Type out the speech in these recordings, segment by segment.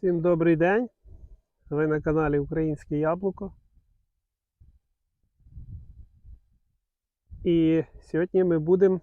Всім добрий день. Ви на каналі Українське Яблуко. І сьогодні ми будемо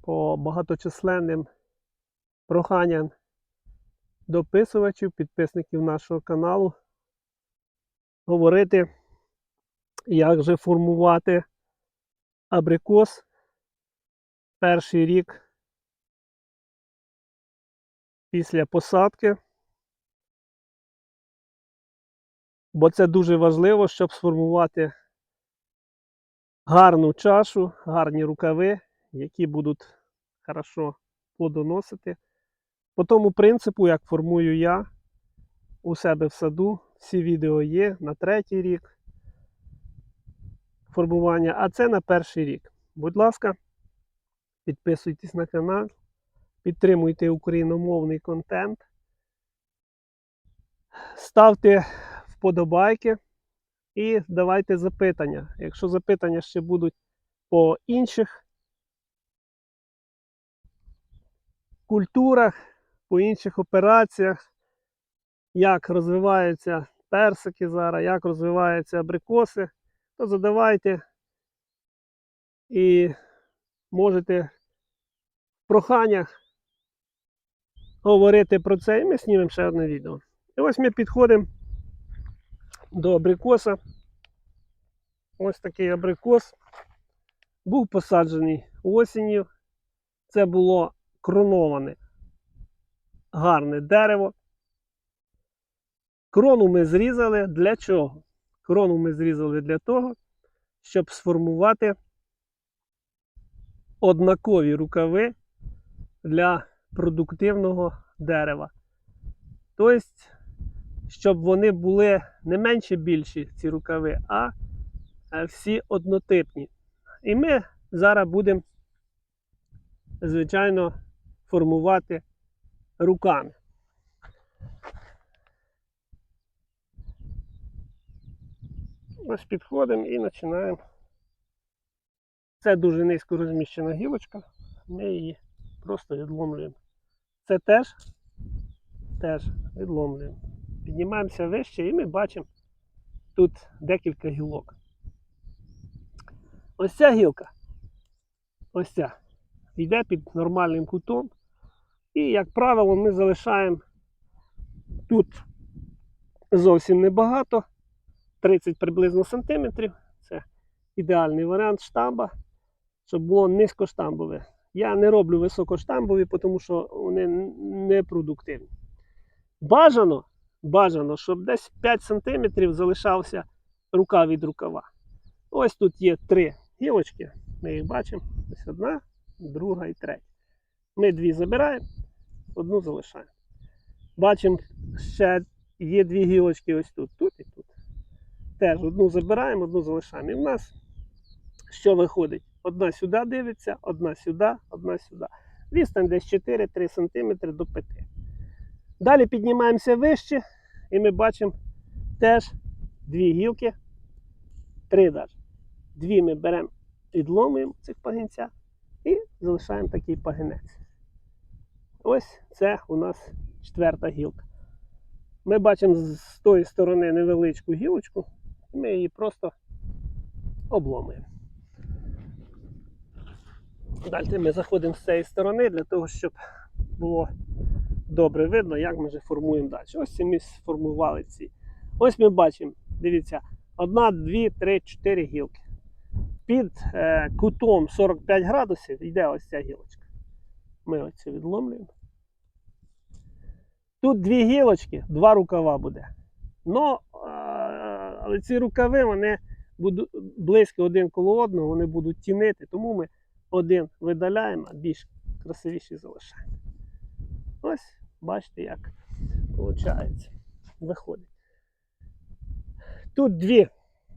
по багаточисленним проханням дописувачів, підписників нашого каналу говорити, як же формувати абрикос перший рік після посадки. Бо це дуже важливо, щоб сформувати гарну чашу, гарні рукави, які будуть хорошо плодоносити. По тому принципу, як формую я у себе в саду, всі відео є на третій рік формування, а це на перший рік. Будь ласка, підписуйтесь на канал, підтримуйте україномовний контент, ставте вподобайки і давайте запитання. Якщо запитання ще будуть по інших культурах, по інших операціях, як розвиваються персики зараз, як розвиваються абрикоси, то задавайте і можете в проханнях говорити про це, і ми знімемо ще одне відео. І ось ми підходимо до абрикоса. Ось такий абрикос. Був посаджений осінню. Це було кроноване гарне дерево. Крону ми зрізали для чого? Крону ми зрізали для того, щоб сформувати однакові рукави для продуктивного дерева. Тобто, щоб вони були не менше більші, ці рукави, а е, всі однотипні. І ми зараз будемо, звичайно, формувати руками. Ось підходимо і починаємо. Це дуже низько розміщена гілочка, ми її просто відломлюємо. Це теж, теж відломлюємо. Піднімаємося вище і ми бачимо тут декілька гілок. Ось ця гілка, ось ця, йде під нормальним кутом. І, як правило, ми залишаємо тут зовсім небагато, 30 приблизно сантиметрів. Це ідеальний варіант штамба, щоб було низькоштамбове. Я не роблю високоштамбові, тому що вони непродуктивні. Бажано, бажано, щоб десь 5 см залишався рука від рукава. Ось тут є три гілочки. Ми їх бачимо. Ось одна, друга і третя. Ми дві забираємо, одну залишаємо. Бачимо, ще є дві гілочки ось тут, тут і тут. Теж одну забираємо, одну залишаємо. І в нас що виходить? Одна сюди дивиться, одна сюди, одна сюди. Відстань десь 4-3 см до 5. Далі піднімаємося вище, і ми бачимо теж дві гілки, три навіть. Дві ми беремо, відломуємо цих пагінця і залишаємо такий пагінець. Ось це у нас четверта гілка. Ми бачимо з тої сторони невеличку гілочку, і ми її просто обломуємо. Далі ми заходимо з цієї сторони для того, щоб було добре видно, як ми вже формуємо далі. Ось ми сформували ці. Ось ми бачимо, дивіться, одна, дві, три, чотири гілки. Під е, кутом 45 градусів йде ось ця гілочка. Ми ось це відломлюємо. Тут дві гілочки, два рукава буде. Но, е, але ці рукави вони будуть близько один коло одного, вони будуть тінити, тому ми один видаляємо, а більш красивіший залишаємо. Ось, бачите, як виходить. Виходить. Тут дві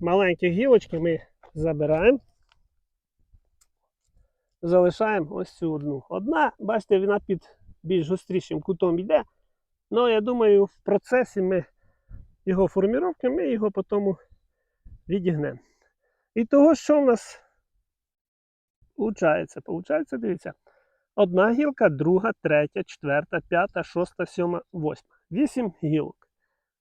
маленькі гілочки ми забираємо. Залишаємо ось цю одну. Одна, бачите, вона під більш гострішим кутом йде. Ну, я думаю, в процесі ми його форміровки, ми його потім відігнемо. І того, що в нас виходить? Получається, дивіться, Одна гілка, друга, третя, четверта, п'ята, шоста, сьома, восьма. Вісім гілок.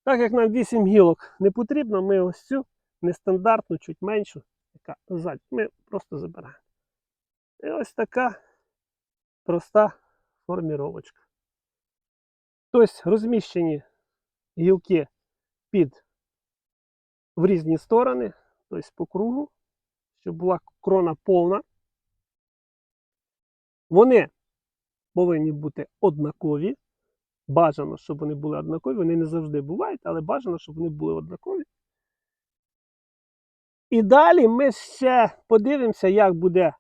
Так як нам вісім гілок не потрібно, ми ось цю нестандартну, чуть меншу, яка ззаді, ми просто забираємо. І ось така проста форміровочка. Тобто розміщені гілки під в різні сторони, тобто по кругу, щоб була крона повна. Вони повинні бути однакові. Бажано, щоб вони були однакові. Вони не завжди бувають, але бажано, щоб вони були однакові. І далі ми ще подивимося, як буде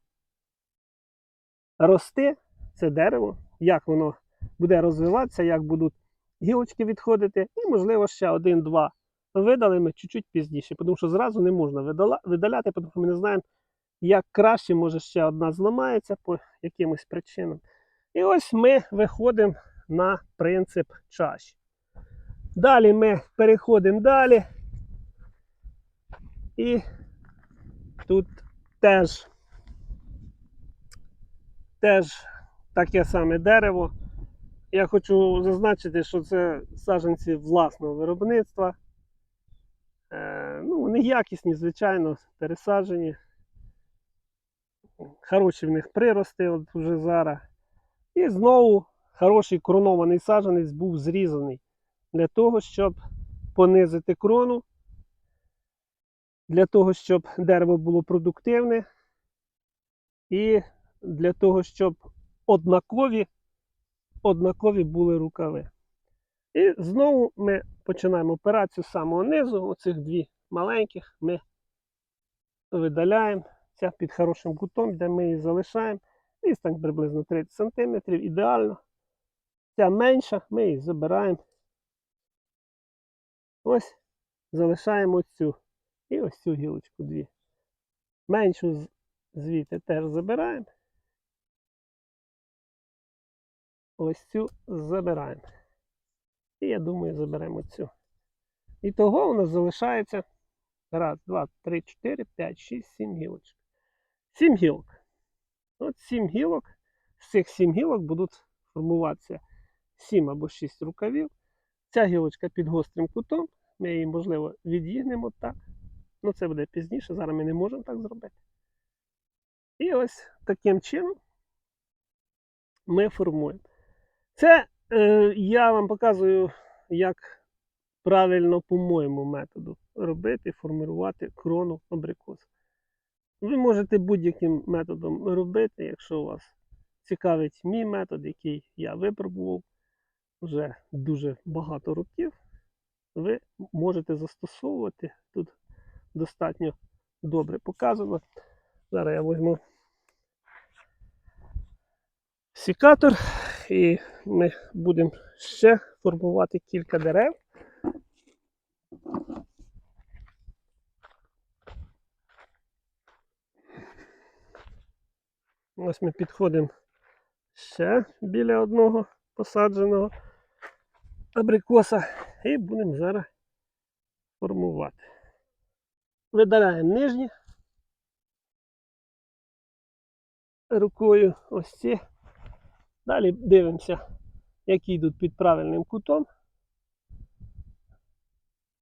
рости це дерево, як воно буде розвиватися, як будуть гілочки відходити. І, можливо, ще один-два видалимо чуть-чуть пізніше, тому що зразу не можна видаляти, тому що ми не знаємо, як краще, може ще одна зламається по якимось причинам. І ось ми виходимо на принцип чаші. Далі ми переходимо далі. І тут теж, теж таке саме дерево. Я хочу зазначити, що це саджанці власного виробництва. Е, ну, вони якісні, звичайно, пересаджені. Хороші в них прирости от вже зараз. І знову хороший коронований саджанець був зрізаний для того, щоб понизити крону, для того, щоб дерево було продуктивне, і для того, щоб однакові, однакові були рукави. І знову ми починаємо операцію з самого низу. Оцих дві маленьких ми видаляємо. Ця під хорошим кутом, де ми її залишаємо. Відстань приблизно 30 см, ідеально. Ця менша, ми її забираємо. Ось залишаємо цю. І ось цю гілочку дві. Меншу звідти теж забираємо. Ось цю забираємо. І я думаю, заберемо цю. І того у нас залишається раз, два, три, чотири, п'ять, шість, сім гілочок. Сім гілок. От сім гілок. З цих сім гілок будуть формуватися сім або шість рукавів. Ця гілочка під гострим кутом. Ми її, можливо, відігнемо так. Ну, це буде пізніше. Зараз ми не можемо так зробити. І ось таким чином ми формуємо. Це е, я вам показую, як правильно, по моєму методу, робити, формувати крону абрикосу. Ви можете будь-яким методом робити, якщо вас цікавить мій метод, який я випробував вже дуже багато років, ви можете застосовувати. Тут достатньо добре показано. Зараз я візьму сікатор і ми будемо ще формувати кілька дерев. Ось ми підходимо ще біля одного посадженого абрикоса і будемо зараз формувати. Видаляємо нижні рукою ось ці. Далі дивимося, які йдуть під правильним кутом.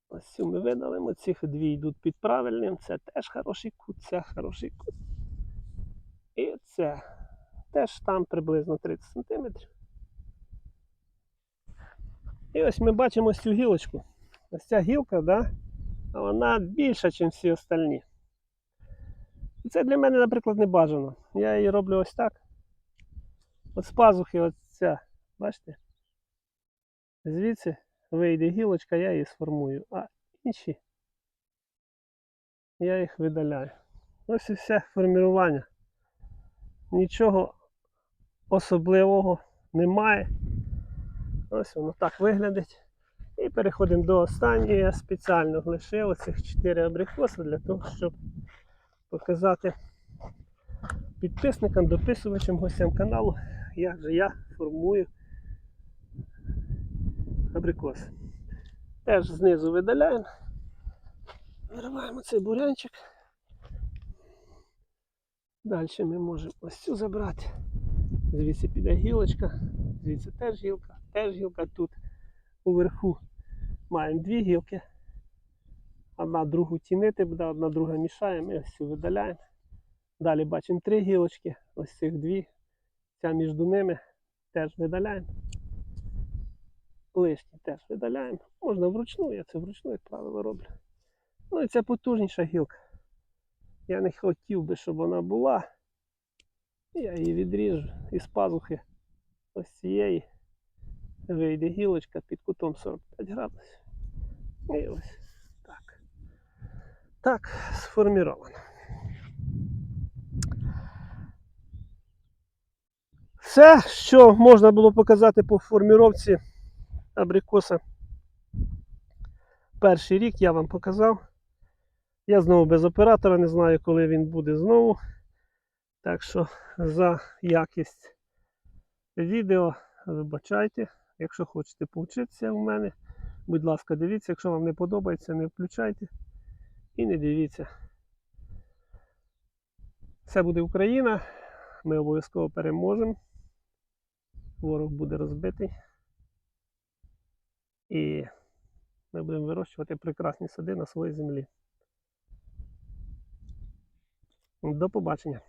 Ось цю ми видалимо, цих дві йдуть під правильним. Це теж хороший кут, це хороший кут. І теж там приблизно 30 см. І ось ми бачимо ось цю гілочку. Ось ця гілка, да, вона більша, ніж всі остальні. І це для мене, наприклад, не бажано. Я її роблю ось так. От з пазухи ось ця, бачите? Звідси вийде гілочка, я її сформую, а інші я їх видаляю. Ось і все формування. Нічого особливого немає. Ось воно так виглядить. І переходимо до останнього. Я спеціально лишив оцих 4 абрикоси для того, щоб показати підписникам, дописувачам, гостям каналу, як же я формую абрикос. Теж знизу видаляємо. Вириваємо цей бурянчик. Далі ми можемо ось цю забрати. Звідси піде гілочка, звідси теж гілка, теж гілка тут уверху. Маємо дві гілки. Одна другу тінити буде, одна друга мішає, ми ось цю видаляємо. Далі бачимо три гілочки, ось цих дві. Ця між ними теж видаляємо. Лишні теж видаляємо. Можна вручну, я це вручну, як правило, роблю. Ну і це потужніша гілка. Я не хотів би, щоб вона була. Я її відріжу із пазухи ось цієї. Вийде гілочка під кутом 45 градусів. І ось так. Так, сформіровано. Все, що можна було показати по форміровці абрикоса. Перший рік я вам показав. Я знову без оператора, не знаю, коли він буде знову. Так що за якість відео вибачайте. Якщо хочете повчитися у мене, будь ласка, дивіться. Якщо вам не подобається, не включайте і не дивіться. Це буде Україна. Ми обов'язково переможемо. Ворог буде розбитий. І ми будемо вирощувати прекрасні сади на своїй землі. До побачення.